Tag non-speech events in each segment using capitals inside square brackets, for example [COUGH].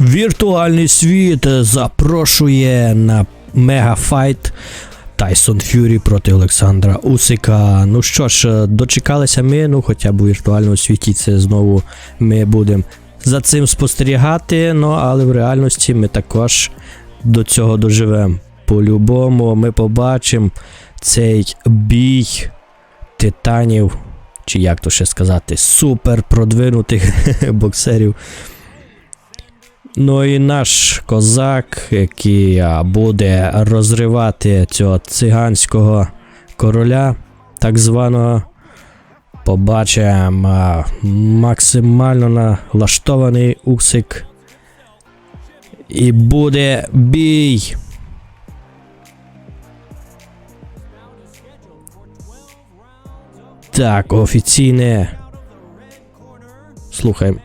Віртуальний світ запрошує на мегафайт Тайсон Фюрі проти Олександра Усика. Ну що ж, дочекалися ми, ну хоча б у віртуальному світі це знову ми будемо за цим спостерігати. Ну але в реальності ми також до цього доживемо. По-любому ми побачимо цей бій титанів, чи як то ще сказати, супер продвинутих [LAUGHS] боксерів. Ну і наш козак, який буде розривати цього циганського короля, так званого, побачимо максимально налаштований Усик. І буде бій. Так, офіційне. Слухаємо.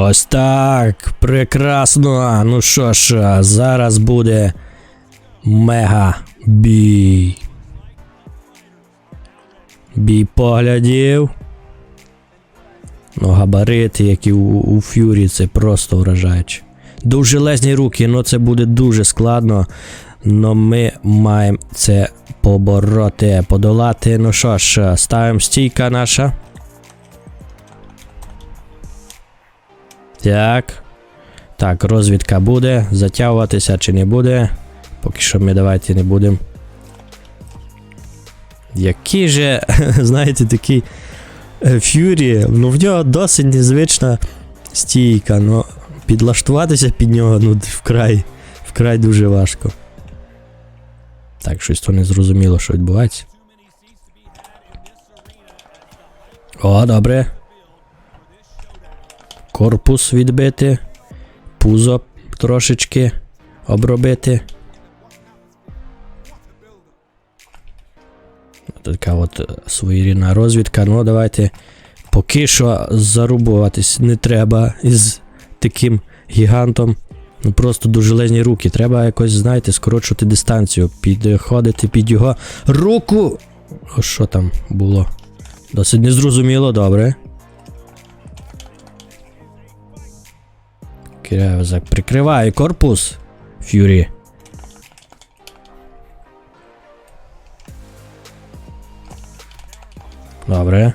Ось так. Прекрасно. Ну що ж, зараз буде мега бій. Бій поглядів. Ну, габарити, які у, у Фюрі, це просто вражаюче. Довжелезні руки, ну це буде дуже складно. Но ми маємо це побороти, подолати. Ну що ж, ставимо стійка наша. Так. Так, розвідка буде. Затягуватися чи не буде. Поки що ми давайте не будемо. Який же, [LAUGHS] знаєте, такий е, Фюрі, ну в нього досить незвична стійка, ну підлаштуватися під нього, ну вкрай, вкрай дуже важко. Так, щось то не зрозуміло, що відбувається. О, добре. Корпус відбити, пузо трошечки обробити. Така от своєрідна розвідка. Ну, давайте поки що зарубуватись не треба із таким гігантом. Ну просто довжелезні руки. Треба якось, знаєте, скорочувати дистанцію, підходити під його руку. О, що там було? Досить незрозуміло, добре. Кирявзак прикриває корпус. Фюрі. Добре.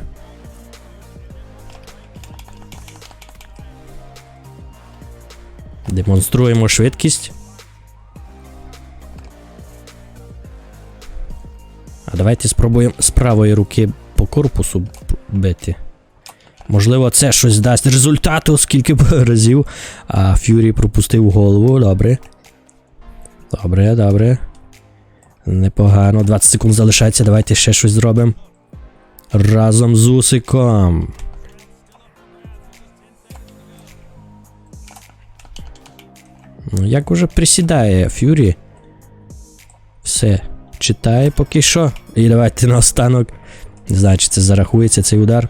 Демонструємо швидкість. А давайте спробуємо з правої руки по корпусу бити. Можливо, це щось дасть результату, скільки б [LAUGHS] разів. А Фюрі пропустив голову, добре. Добре, добре. Непогано. 20 секунд залишається. Давайте ще щось зробимо. Разом з Усиком. Ну, як уже присідає Фюрі. Все. Читає поки що. І давайте наостанок. Не знаю, чи це зарахується цей удар.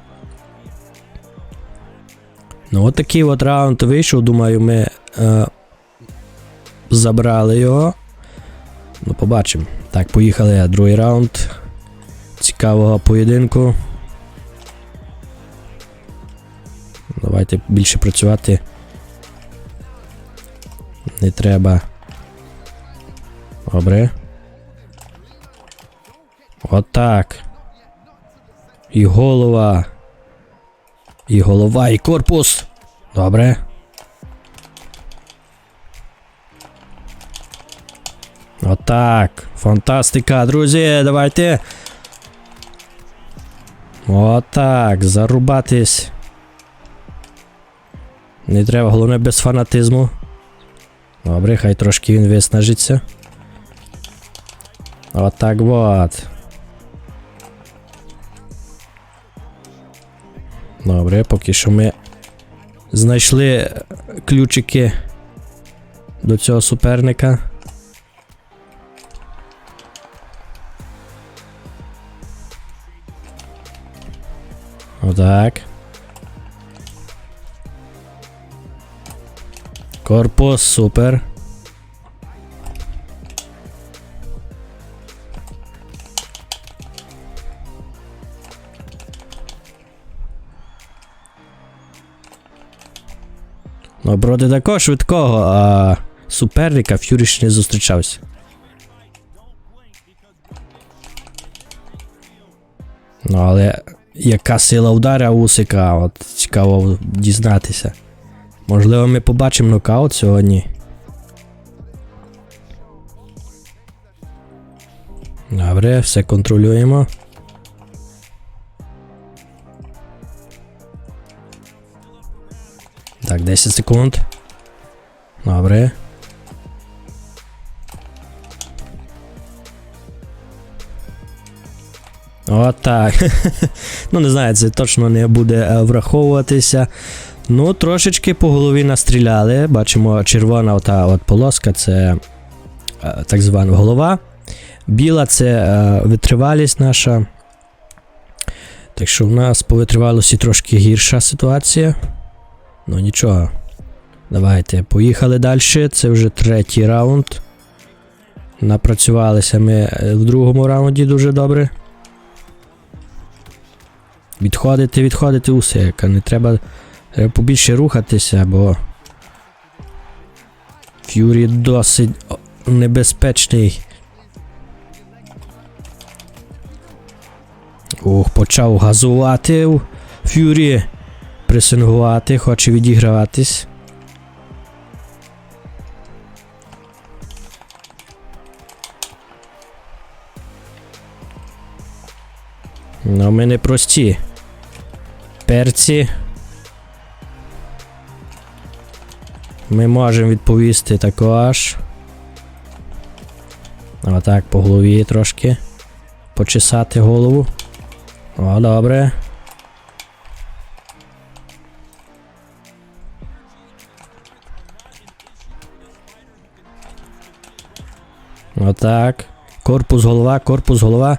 Ну, от такий от раунд вийшов. Думаю, ми е, забрали його. Ну, побачимо. Так, поїхали. Другий раунд. Цікавого поєдинку. Давайте більше працювати. Не треба. Добре. Отак. І голова. І голова, і корпус. Добре. Отак. Фантастика, друзі, давайте. Отак. Зарубатись. Не треба, головне без фанатизму. Добре, хай трошки він виснажиться. Отак вот. Добре, поки що ми знайшли ключики до цього суперника. Отак. Корпус, супер. Ну, проти такого швидкого, а суперника Ф'юрі ще не зустрічався. Ну, але яка сила удара Усика, от цікаво дізнатися. Можливо, ми побачимо нокаут сьогодні. Добре, все контролюємо. Так, 10 секунд. Добре. Отак. [LAUGHS] ну, не знаю, це точно не буде е, враховуватися. Ну, трошечки по голові настріляли. Бачимо, червона ота от полоска це е, так звана голова. Біла це е, витривалість наша. Так що в нас по витривалості трошки гірша ситуація. Ну нічого. Давайте, поїхали далі. Це вже третій раунд. Напрацювалися ми е, в другому раунді дуже добре. Відходити, відходити усе, не треба, треба побільше рухатися, бо Ф'юрі досить небезпечний. Ух, почав газувати Ф'юрі. Пресингувати, хоче відіграватись. Ну, ми не прості. Перці. Ми можемо відповісти також. Отак по голові трошки. Почесати голову. О, добре. Отак. Корпус голова, корпус голова.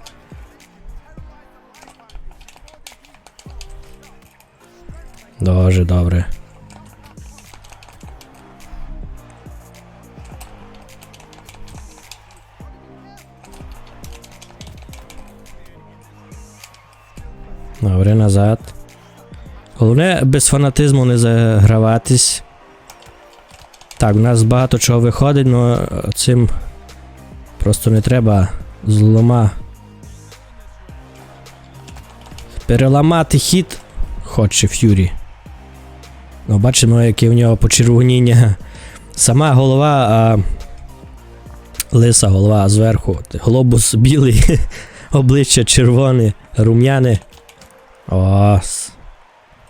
Дуже добре. Добре, назад. Головне без фанатизму не заграватись. Так, у нас багато чого виходить, але цим просто не треба злома. Переламати хід хоче Ф'юрі. Ну, бачимо, яке в нього почервоніння. Сама голова, а лиса голова зверху. Глобус білий, [LAUGHS] обличчя червоне, рум'яне. О,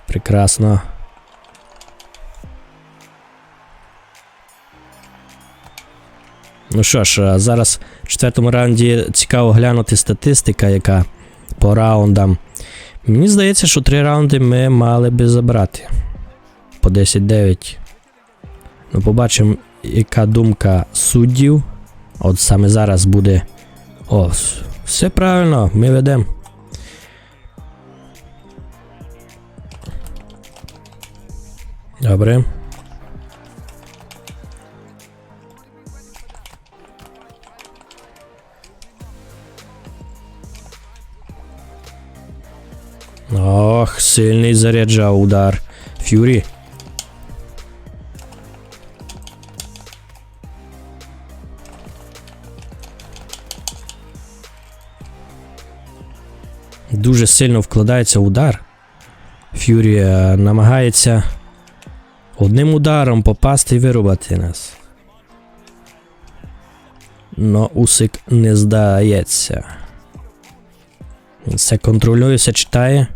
прекрасно. Ну що ж, зараз в четвертому раунді цікаво глянути статистика, яка по раундам. Мені здається, що три раунди ми мали би забрати. По 10-9. Ну, побачимо, яка думка суддів. От саме зараз буде. О, все правильно, ми ведемо. Добре. Сильний заряджав удар. Ф'юрі. Дуже сильно вкладається удар. Ф'юрі е, намагається одним ударом попасти і вирубати нас. Но Усик не здається. Він все контролює, все читає.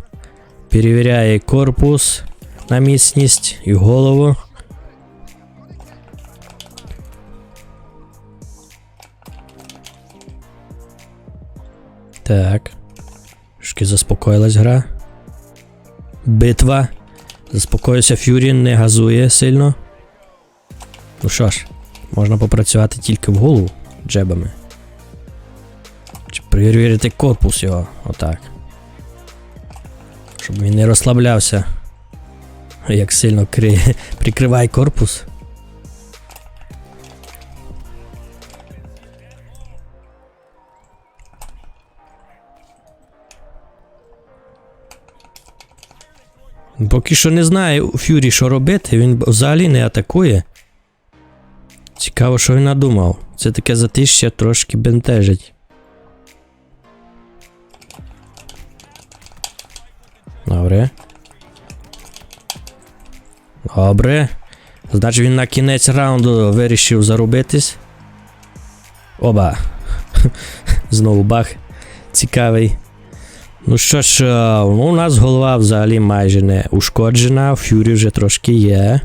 Перевіряє корпус на міцність і голову. Так. Трошки заспокоїлась гра. Битва. Заспокоївся Ф'юрі, не газує сильно. Ну що ж, Можна попрацювати тільки в голову джебами. Чи перевірити корпус його. Отак. Щоб він не розслаблявся. Як сильно кри... прикриває корпус. Поки що не знає Фюрі, що робити, він взагалі не атакує. Цікаво, що він надумав. Це таке затища трошки бентежить. Добре. Добре. Значить він на кінець раунду вирішив зарубитись. Оба. [LAUGHS] Знову бах. Цікавий. Ну що ж, е, ну, у нас голова взагалі майже не ушкоджена, фюрі вже трошки є.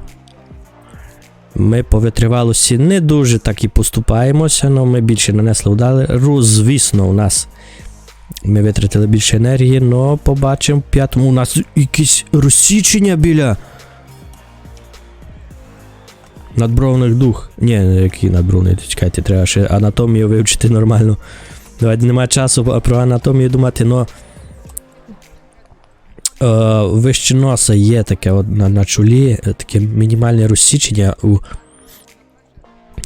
Ми по витривалості не дуже так і поступаємося, але ми більше нанесли удари. Рус, звісно, у нас ми витратили більше енергії, але побачимо в п'ятому у нас якісь розсічення біля. Надбровних дух. Ні, який надбровний, чекайте, треба ще анатомію вивчити нормально. Давайте немає часу про анатомію думати, але е, вище носа є таке от на, на чолі, е, таке мінімальне розсічення у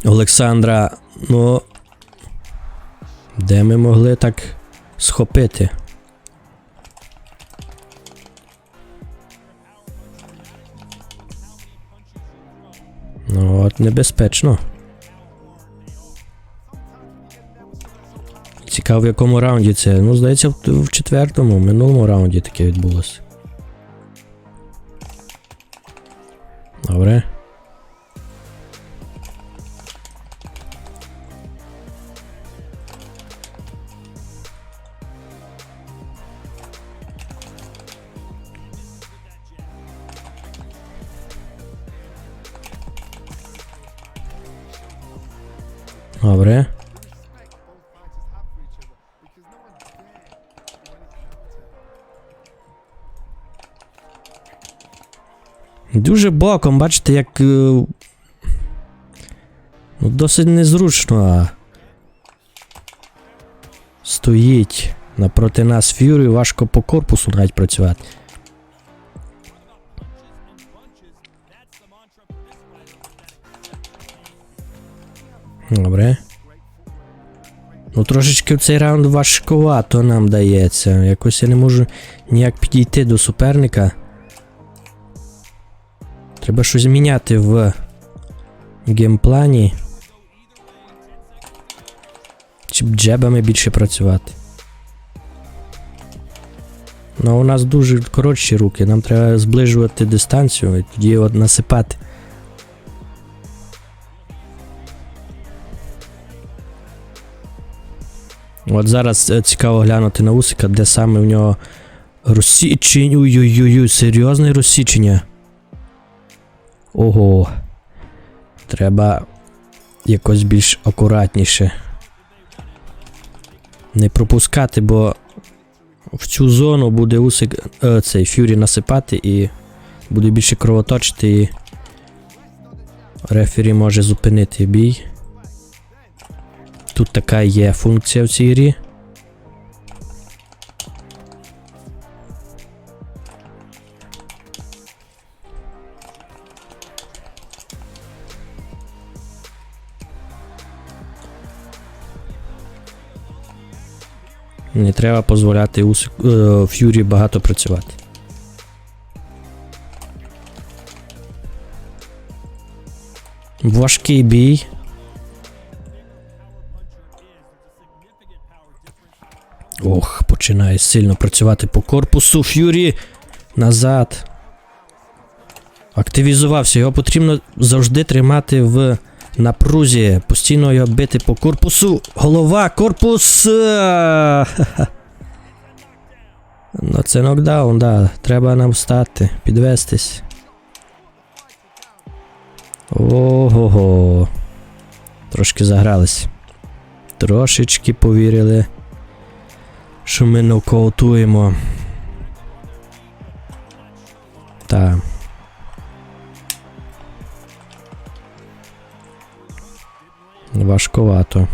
Олександра. Ну. Де ми могли так схопити? Ну от небезпечно. Цікаво, в якому раунді це. Ну, здається, в, четвертому, в минулому раунді таке відбулося. Добре. Боком, бачите, як. е, Ну, досить незручно. Стоїть напроти нас Ф'юрі, важко по корпусу навіть працювати. Добре. Ну, трошечки в цей раунд важкувато нам дається. Якось я не можу ніяк підійти до суперника. Треба щось міняти в геймплані. Чи джебами більше працювати. Ну, у нас дуже коротші руки, нам треба зближувати дистанцію і тоді от насипати. От зараз е, цікаво глянути на Усика, де саме в нього розсічення. Ой-ой-ой, серйозне розсічення. Ого. Треба якось більш акуратніше. Не пропускати, бо в цю зону буде усик е, цей фюрі насипати і буде більше кровоточити і рефері може зупинити бій. Тут така є функція в цій грі. Не треба дозволяти Усик, е, Ф'юрі багато працювати. Важкий бій. Ох, починає сильно працювати по корпусу. Ф'юрі назад. Активізувався. Його потрібно завжди тримати в напрузі. Постійно його бити по корпусу. Голова, корпус. [LAUGHS] Ну, це нокдаун, да. Треба нам встати, підвестись. Ого-го. Трошки загрались. Трошечки повірили що ми нокаутуємо. Так. Важковато.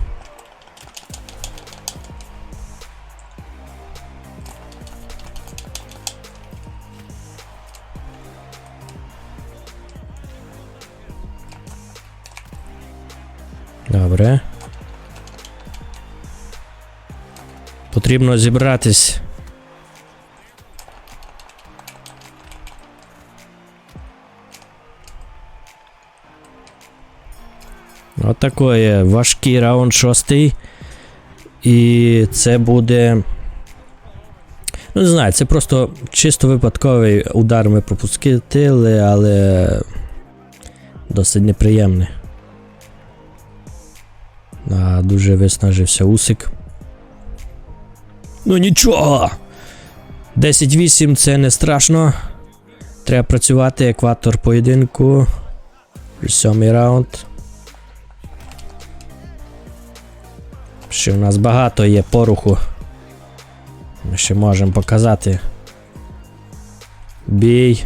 Добре. Потрібно зібратись. Отакої важкий раунд шостий. І це буде. Ну, не знаю, це просто чисто випадковий удар ми пропустили, але досить неприємний. А, дуже виснажився Усик. Ну нічого. 10-8 це не страшно. Треба працювати екватор поєдинку. Сьомий раунд. Ще в нас багато є поруху. Ми ще можемо показати. Бій.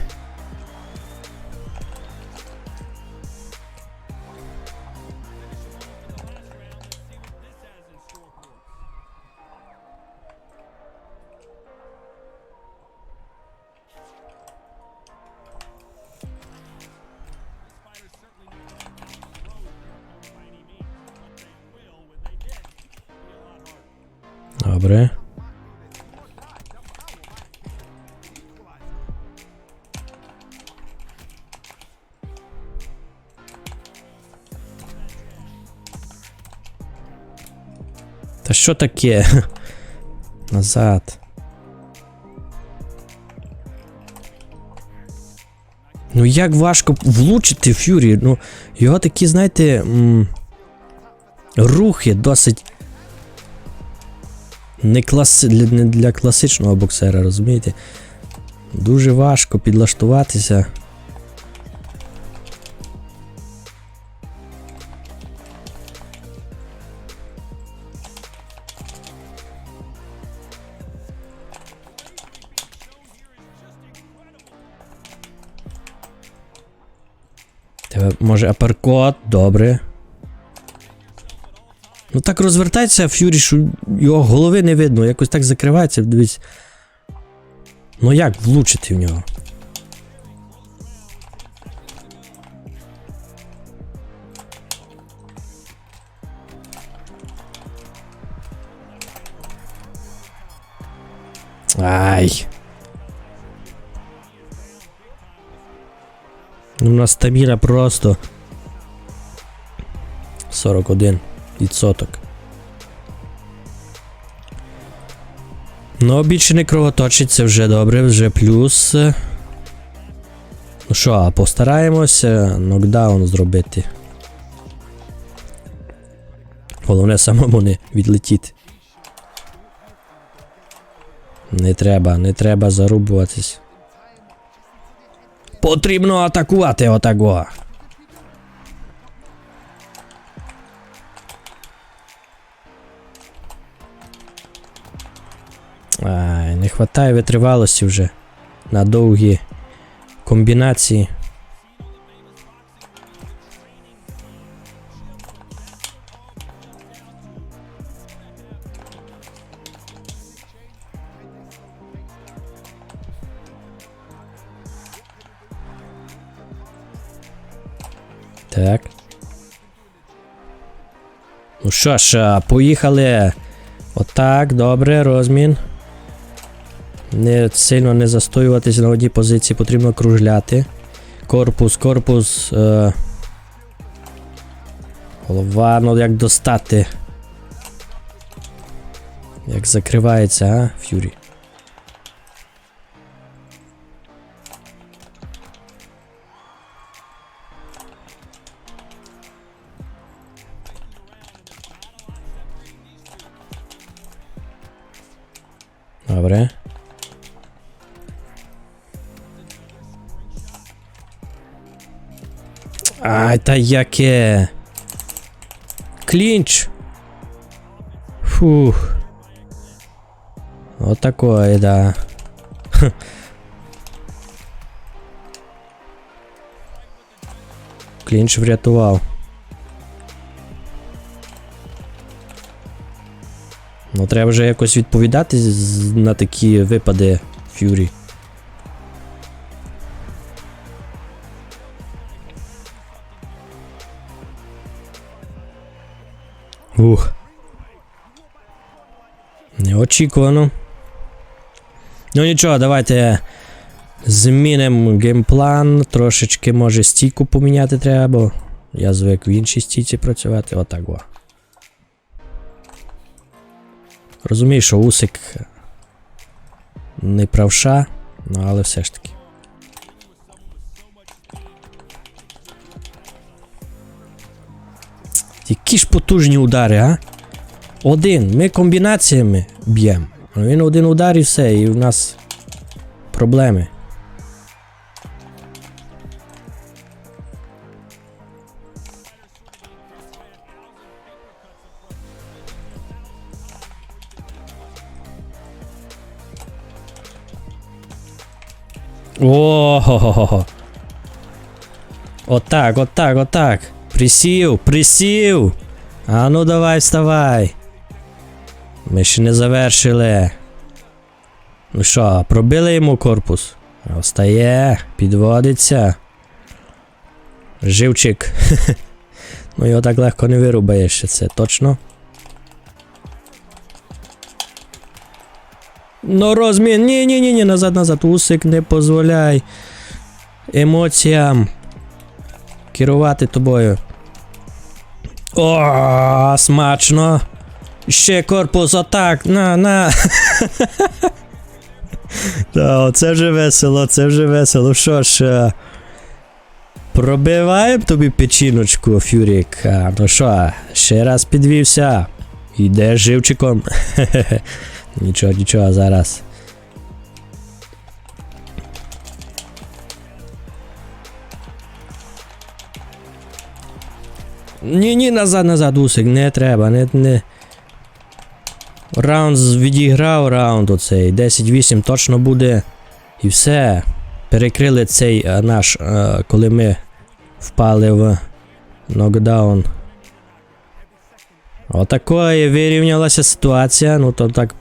Що таке? [LAUGHS] Назад. Ну як важко влучити Ф'юрі? Ну, його такі, знаєте, м- рухи досить не, класи... не для класичного боксера, розумієте? Дуже важко підлаштуватися. Може, аперкот, добре. Ну так розвертається Ф'юрі, що його голови не видно, якось так закривається, дивись. Ну як влучити в нього? Ай. У нас стаміна просто 41 відсоток. Ну, більше не кровоточить, це вже добре, вже плюс. Ну що, постараємося нокдаун зробити. Головне самому не відлетіти. Не треба, не треба зарубуватись. Потрібно атакувати отаго. Ай, не вистачає витривалості вже на довгі комбінації. Так. Ну що ж, поїхали. Отак, добре, розмін. Не сильно не застоюватися на одній позиції, потрібно кружляти. Корпус, корпус. Е... Голова, ну як достати. Як закривається, а, Ф'юрі. А, та яке. Клінч. Фух. Вот такое, да. Клинч врятував. Ну, треба вже якось відповідати на такі випади Фюрі. Ух. Неочікувано. Ну нічого, давайте змінимо геймплан. Трошечки може стійку поміняти треба, я звик в іншій стійці працювати. Отак во. Розумію, що Усик не правша, але все ж таки. Які ж потужні удари, а? Один. Ми комбінаціями б'ємо. А Він один удар і все, і в нас проблеми. О-хо-хо-хо. Отак, отак, отак. Присів, присів. А ну давай, вставай. Ми ще не завершили. Ну що, пробили йому корпус? Встає, підводиться. Живчик. [LAUGHS] ну його так легко не вирубаєш, це точно. Ну розмін. Ні, ні, назад, назад. Усик, не позволяй емоціям керувати тобою. О, смачно. Ще корпус атак. На, на. [LAUGHS] Та, це вже весело, це вже весело. Що ж. е, Пробиваємо тобі печіночку, Фюрік. А, ну що, ще раз підвівся. Іде живчиком. [LAUGHS] Нічого, нічого, зараз. Ні, ні, назад, назад, усик, не треба, не. не. Раунд відіграв раунд оцей. 10-8 точно буде. І все. Перекрили цей е, наш, е, коли ми впали в нокдаун. Отакої вирівнялася ситуація. Ну то так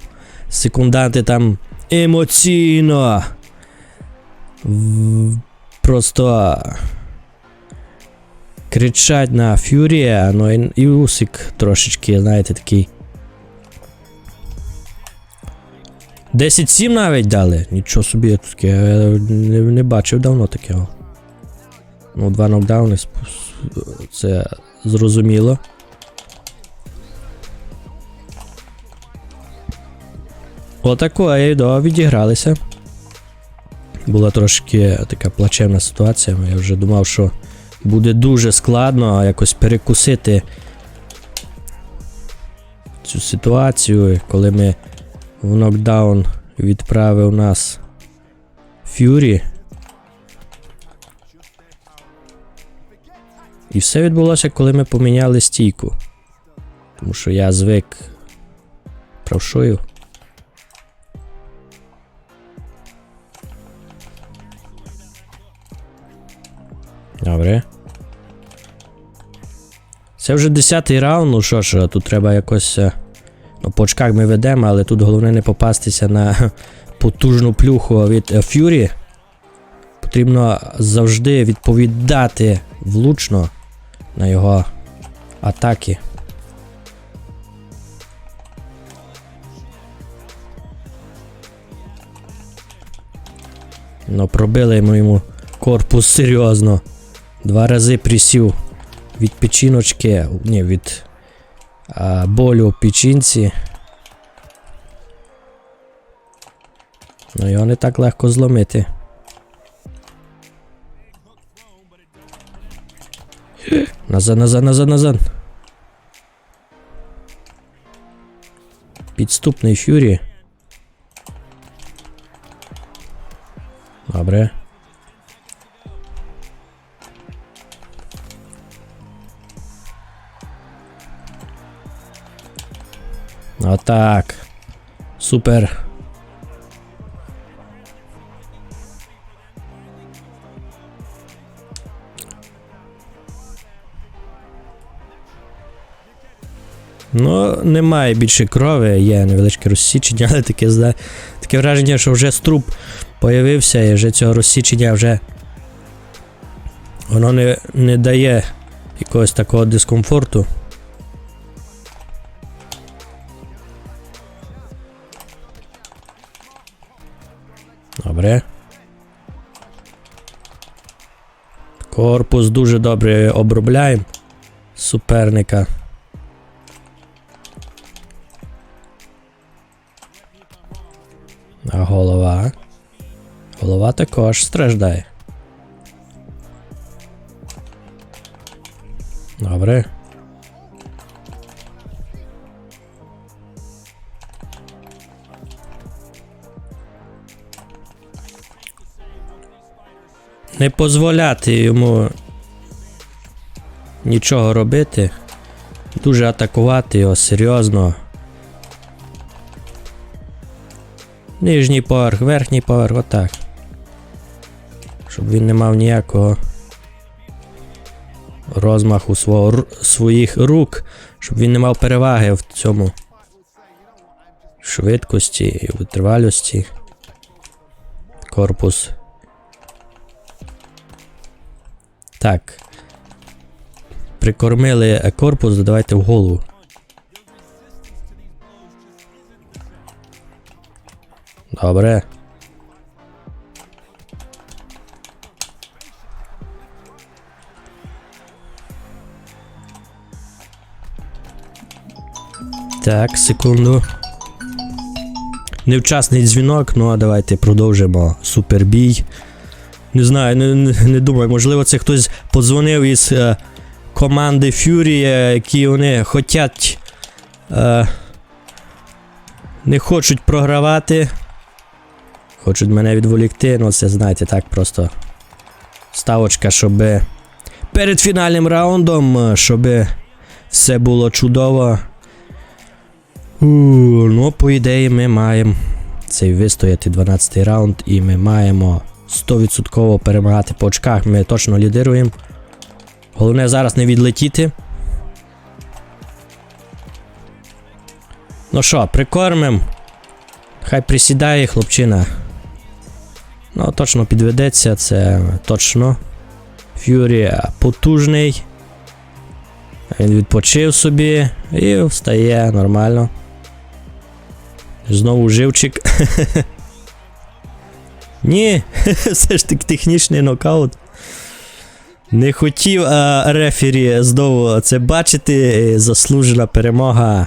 секунданти там емоційно. Просто кричать на Фюрія, ну і, і Усик трошечки, знаєте, такий. 10-7 навіть дали. Нічого собі я таке. Я не, не бачив давно такого. Ну, два нокдауни. Це зрозуміло. Отакої, да, відігралися. Була трошки така плачевна ситуація. Я вже думав, що буде дуже складно якось перекусити цю ситуацію, коли ми в нокдаун відправив нас Фюрі. І все відбулося, коли ми поміняли стійку. Тому що я звик правшою. Добре. Це вже 10 раунд, ну що ж, тут треба якось. е, Ну, по очках ми ведемо, але тут головне не попастися на [LAUGHS] потужну плюху від е, Фюрі. Потрібно завжди відповідати влучно на його атаки. Ну, пробили ми йому корпус серйозно. Два рази присів від печіночки, ні, від а, болю печінці. Ну його не так легко зломити. [GASPS] Назад, назад, назад, назад. Підступний Фюрі. Добре. Отак. Супер. Ну, немає більше крові, є невеличке розсічення, але таке, зда- таке враження, що вже струп появився і вже цього розсічення вже воно не, не дає якогось такого дискомфорту. Корпус дуже добре обробляємо суперника. А голова. Голова також страждає. Добре. Не дозволяти йому нічого робити. Дуже атакувати його серйозно. Нижній поверх, верхній поверх, отак. Щоб він не мав ніякого розмаху свого, своїх рук, щоб він не мав переваги в цьому швидкості і витривалості. Корпус. Так. Прикормили е, корпус, давайте в голову. Добре. Так, секунду. Невчасний дзвінок, ну а давайте продовжимо супербій. Не знаю, не, не, думаю, можливо, це хтось подзвонив із е, команди Fury, е, які вони хотять. Е, не хочуть програвати. Хочуть мене відволікти, ну це знаєте, так просто. Ставочка, щоб перед фінальним раундом, е, щоб все було чудово. У, ну, по ідеї, ми маємо цей вистояти 12 й раунд, і ми маємо 100% перемагати по очках. Ми точно лідируємо. Головне зараз не відлетіти. Ну що, прикормим. Хай присідає хлопчина. Ну, точно підведеться, це точно. Ф'юрі потужний. Він відпочив собі і встає нормально. Знову живчик. [LAUGHS] Ні, [LAUGHS] все ж таки технічний нокаут. Не хотів а, рефері знову це бачити. Заслужена перемога.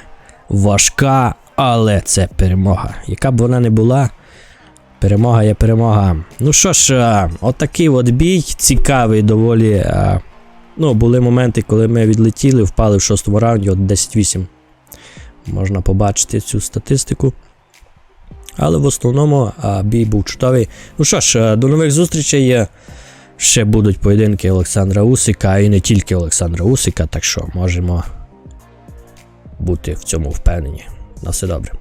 Важка, але це перемога. Яка б вона не була, перемога є перемога. Ну що ж, а, отакий от бій, цікавий доволі. А, ну, були моменти, коли ми відлетіли, впали в шостому раунді, от 10-8. Можна побачити цю статистику. Але в основному а, бій був чудовий. Ну що ж, до нових зустрічей. Е, Ще будуть поєдинки Олександра Усика і не тільки Олександра Усика, так що можемо бути в цьому впевнені. На все добре.